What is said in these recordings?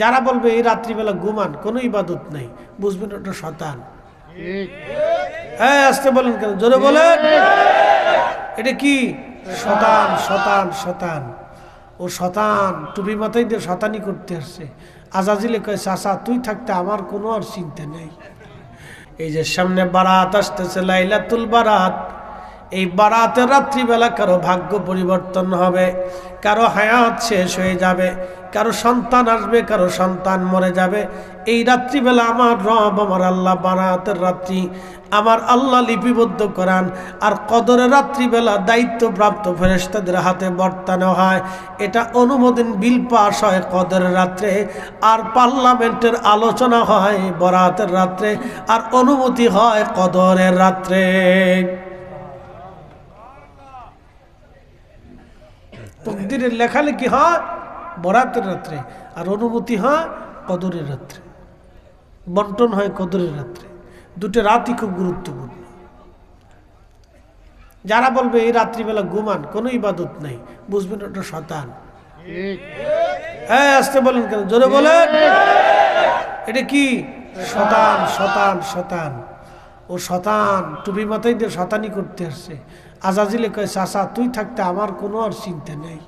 যারা বলবে এই রাত্রিবেলা ঘুমান, কোনো ইবাদত নাই। বুঝবেন ওটা শতান হ্যাঁ আসতে বলেন কেন? জোরে বলেন। এটা কি? শতান শতান শতান ও শতান টুপি মাথায় দিয়ে শতানি করতে আসছে। আজাজিলে কয় চাষা তুই থাকতে আমার কোনো আর চিন্তা নেই। এই যে সামনে বারাত আসতেছে, লাইলাতুল বারাত। এই বারাতের রাত্রিবেলা কারও ভাগ্য পরিবর্তন হবে, কারও হায়াত শেষ হয়ে যাবে। কারও সন্তান আসবে, কারও সন্তান মরে যাবে। এই রাত্রিবেলা আমার রব, আমার আল্লাহ বারাতের রাত্রি, আমার আল্লাহ লিপিবদ্ধ করান। আর কদরের রাত্রিবেলা দায়িত্বপ্রাপ্ত ফেরেস্তাদের হাতে বর্তানো হয়। এটা অনুমোদন বিল পাস হয় কদরের রাত্রে। আর পার্লামেন্টের আলোচনা হয় বরাতের রাত্রে। আর অনুমতি হয় কদরের রাত্রে। তকদিরের লেখালেখি হয় বরাতের রাত্রে, আর অনুমতি হয় কদরের রাত্রে। বন্টন হয় কদরের রাত্রে। দুটো রাতই খুব গুরুত্বপূর্ণ। যারা বলবে, এই রাত্রিবেলা ঘুমান, কোনো ইবাদত নাই, বুঝবেন ওটা শতান হ্যাঁ আসতে বলেন কেন? জোরে বলেন। এটা কি? শতান শতান শতান ও শতান টুপি মাথায় দিয়ে শতানি করতে আসছে। আজাজিলে কয় চাষা তুই থাকতে আমার কোনো আর চিন্তা নেই।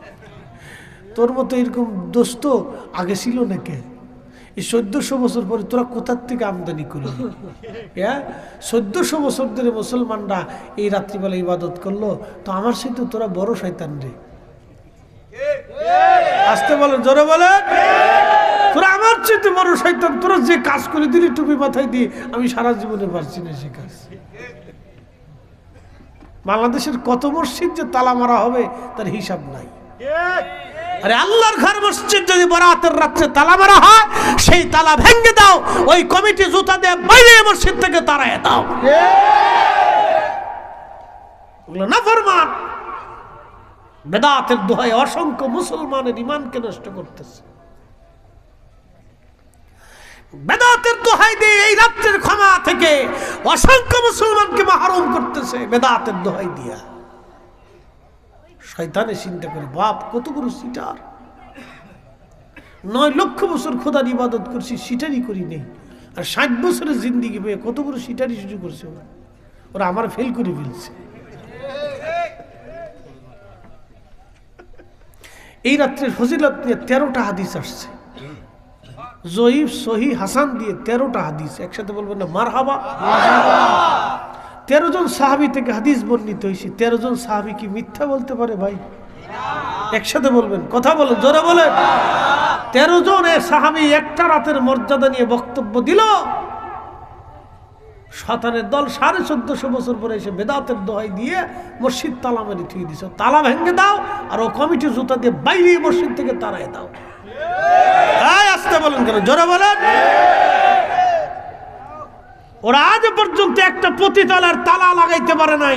তোর মতো এরকম দোস্ত আগে ছিল নাকি এই চোদ্দশো বছর পরে তোরা কোথার থেকে আমদানি করলি? হ্যাঁ? চোদ্দশো বছর ধরে মুসলমানরা এই রাত্রিবেলা ইবাদত করল, তো আমার সাথে তোরা বড় শয়তান রে। আসতে বলেন, জোরে বলে তোরা আমার চেয়ে বড় শয়তান, তোরা যে কাজ করে দিলি টুপি মাথায় দিয়ে, আমি সারা জীবনে পারছি না সে কাজ। বাংলাদেশের কত মসজিদ যে তালা মারা হবে, তার হিসাব নাই। আরে আল্লাহর ঘর মসজিদ যদি বরাতের রাত্রে তালা মারা হয়, সেই তালা ভেঙে দাও, ওই কমিটি জুতা দিয়ে বাইরে মসজিদ থেকে তাড়ায় দাও। না ফরমান। বেদাতের দোহায় অসংখ্য মুসলমানের ইমানকে নষ্ট করতেছে। বেদাতের দোহাই দিয়ে এই রাত্রের ক্ষমা থেকে অসংখ্য মুসলমানকে মাহরুম করতেছে বেদাতের দোহাই দিয়া। শয়তানে চিন্তা করে, বাপ, কত বড় সিটার নয় লক্ষ বছর খোদার ইবাদত করছি সিটারই করি নেই। আর ষাট বছরের জিন্দিগি পেয়ে কত বড় সিটারই শুরু করছে ওরা। ওরা আমার ফেল করে ফেলছে। এই রাত্রের ফজিলত নিয়ে তেরোটা হাদিস আসছে। জয়ীফ সহি হাসান দিয়ে তেরোটা হাদিস। একসাথে বলবেন না মার হাবা তেরো জন সাহাবি থেকে হাদিস বর্ণিত হয়েছে। তেরো জন সাহাবি কি মিথ্যা বলতে পারে ভাই? একসাথে বলবেন, কথা বলেন, জোরে বলেন। তেরো জন এ সাহাবি একটা রাতের মর্যাদা নিয়ে বক্তব্য দিল। শতানের দল সাড়ে চোদ্দশো বছর পরে এসে বেদাতের দোহাই দিয়ে মসজিদ তালা মেরে থুয়ে দিছে। তালা ভেঙে দাও আর ও কমিটি জুতা দিয়ে বাইরে মসজিদ থেকে তাড়ায় দাও। এই আসতে বলেন কেন? জোরে বলেন। ওরা আজ পর্যন্ত একটা পতিতালার তালা লাগাইতে পারে নাই।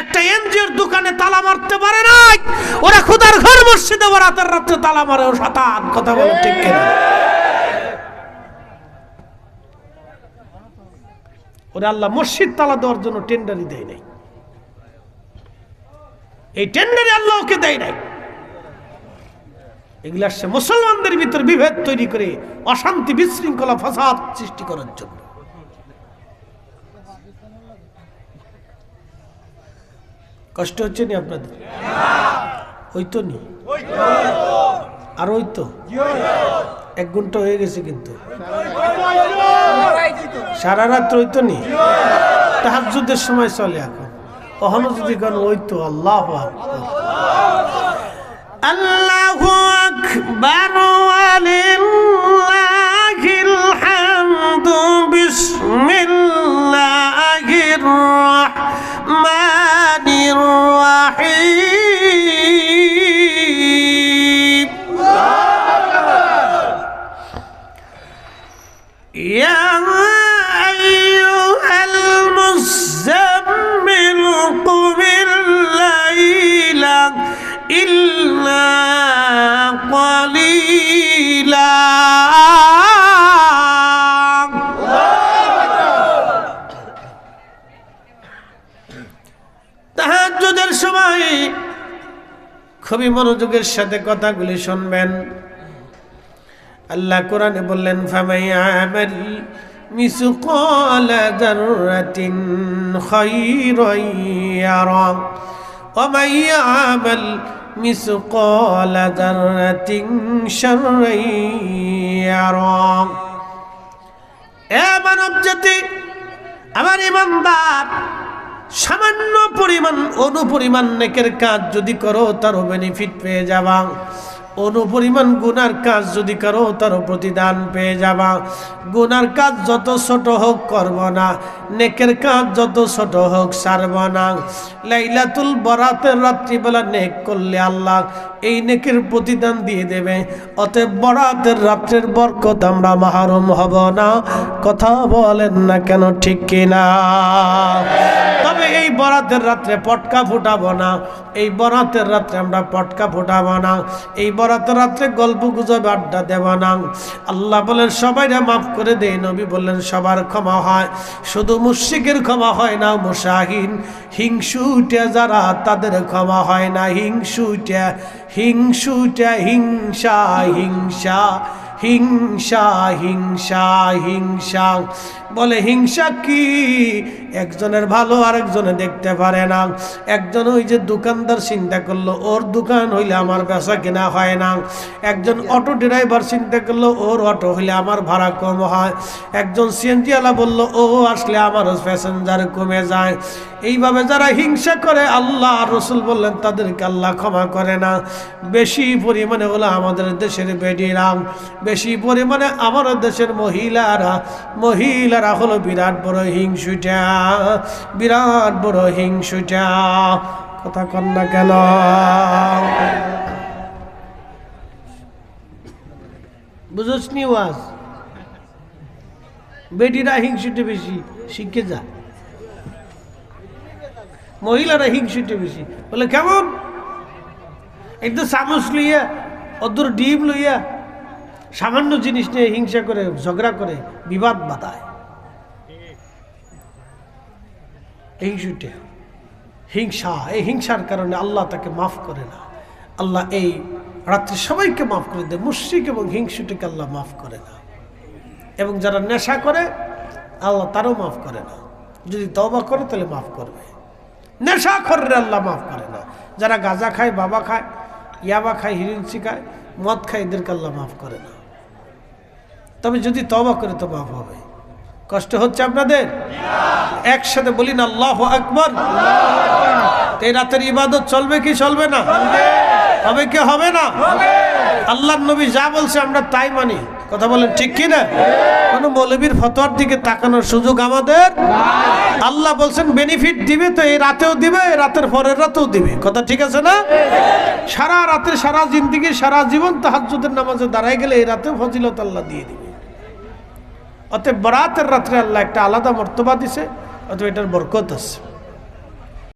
একটা এনজিওর দোকানে তালা মারতে পারে নাই। ওরা খুদার ঘর মসজিদে রাতের রাত্রে তালা মারে, ও কথা বলে ঠিক কিনা? ওরা আল্লাহ, মসজিদ তালা দেওয়ার জন্য টেন্ডারই দেয় নাই। এই টেন্ডারে আল্লাহ ওকে দেয় নাই। এগুলো আসছে মুসলমানদের ভিতর বিভেদ তৈরি করে অশান্তি বিশৃঙ্খলা ফাসাদ সৃষ্টি করার জন্য। কষ্ট হচ্ছে নি আপনাদের? ওই তো নি? আর ওই তো এক ঘণ্টা হয়ে গেছে কিন্তু। সারা রাত ওই তো নি? তাহাজুদের সময় চলে এখন। কখনো যদি কেন ওই তো আল্লাহ আল্লাহ কলিলা তাহাজুদের সময় খুবই মনোযোগের সাথে কথাগুলি শুনবেন। আল্লাহ কোরআনে বললেন, ফামাই আমাল মিসুকাল যাররাতিন খায়রান ইয়ারা, ওয়া মাই আমাল মিসকাল যাররাতিন শাররান ইয়ারা এ মানব জাতি, আমার ইমানদার, সামান্য পরিমাণ, অনুপরিমাণ নেকের কাজ যদি করো, তারও বেনিফিট পেয়ে যাবা। অনুপরিমাণ গুনার কাজ যদি করো তারও প্রতিদান পেয়ে যাবা। গুনার কাজ যত ছোট হোক, করব না। নেকের কাজ যত ছোট হোক, সারব না। লাইলাতুল বরাতের রাত্রিবেলা নেক করলে আল্লাহ এই নেকের প্রতিদান দিয়ে দেবে। অতএব বরাতের রাত্রের বরকত আমরা মাহরুম হব না। কথা বলেন না কেন, ঠিক কিনা? তবে এই বরাতের রাত্রে পটকা ফুটাবো না, এই বরাতের রাত্রে আমরা পটকা ফুটাবো না, এই বরাতের রাত্রে গল্প গুজব আড্ডা দেব না। আল্লাহ বলেন সবাইরা মাফ করে দেয় নবী বললেন, সবার ক্ষমা হয়, শুধু মুশিকের ক্ষমা হয় না, মুশাহিন হিংসুটা যারা, তাদের ক্ষমা হয় না হিংসুটা হিংসুটা হিংসা হিংসা হিংসা হিংসা হিংসা। বলে, হিংসা কি? একজনের ভালো আরেকজনে দেখতে পারে না। একজন ওই যে দোকানদার চিন্তা করল, ওর দোকান হইলে আমার বেচা কেনা হয় না। একজন অটো ড্রাইভার চিন্তা করল, ওর অটো হইলে আমার ভাড়া কম হয়। একজন সিএনজিওয়ালা বলল, ও আসলে আমার প্যাসেঞ্জার কমে যায়। এইভাবে যারা হিংসা করে, আল্লাহ রসুল বললেন, তাদেরকে আল্লাহ ক্ষমা করে না। বেশি পরিমাণে হলো আমাদের দেশের বেডিরাম। বেশি পরিমাণে আমার দেশের মহিলারা মহিলারা হলো বিরাট বড় হিংসুটা, বিরাট বড় হিংসুটা। কথা কন না কেন? বুঝোস নি ওয়াজ? বেডিরা হিংসুটে বেশি, শিখে যা। মহিলারা হিংসুটে বেশি। বলে কেমন? একটু চামচ লইয়া, অদূর ডিম লইয়া সামান্য জিনিস নিয়ে হিংসা করে, ঝগড়া করে, বিবাদ বাঁধায়। হিংসা, এই হিংসার কারণে আল্লাহ তাকে মাফ করে না। আল্লাহ এই রাত্রে সবাইকে মাফ করে দেয়, মুশ্রিক এবং হিংসুটিকে আল্লাহ মাফ করে না। এবং যারা নেশা করে, আল্লাহ তারও মাফ করে না। যদি তবা করে, তাহলে মাফ করবে। নেশা করে আল্লাহ মাফ করে না। যারা গাঁজা খায়, বাবা খায়, ইয়াবা খায়, হিরিঞ্চি খায়, মদ খায়, এদেরকে আল্লাহ মাফ করে না। তবে যদি তবা করে তো মাফ হবে। কষ্ট হচ্ছে আপনাদের? একসাথে বলি না আল্লাহ আকবর। এই রাতের ইবাদত চলবে কি চলবে না? হবে কি হবে না? আল্লাহ নবী যা বলছে আমরা তাই মানি। কথা বলেন ঠিক কি না? কোনো মৌলবীর ফতোয়ার দিকে তাকানোর সুযোগ আমাদের আল্লাহ বলছেন বেনিফিট দিবে তো এই রাতেও দিবে রাতের পরের রাতেও দিবে। কথা ঠিক আছে না? সারা রাতে সারা জিন্দিগি, সারা জীবন তাহাজ্জুদের নামাজে দাঁড়ায় গেলে এই রাতেও ফজিলত আল্লাহ দিয়ে দিবে। অতএব বরাতের রাত্রে আল্লাহ একটা আলাদা মর্তবা দিছে অথবা এটার বরকত আছে।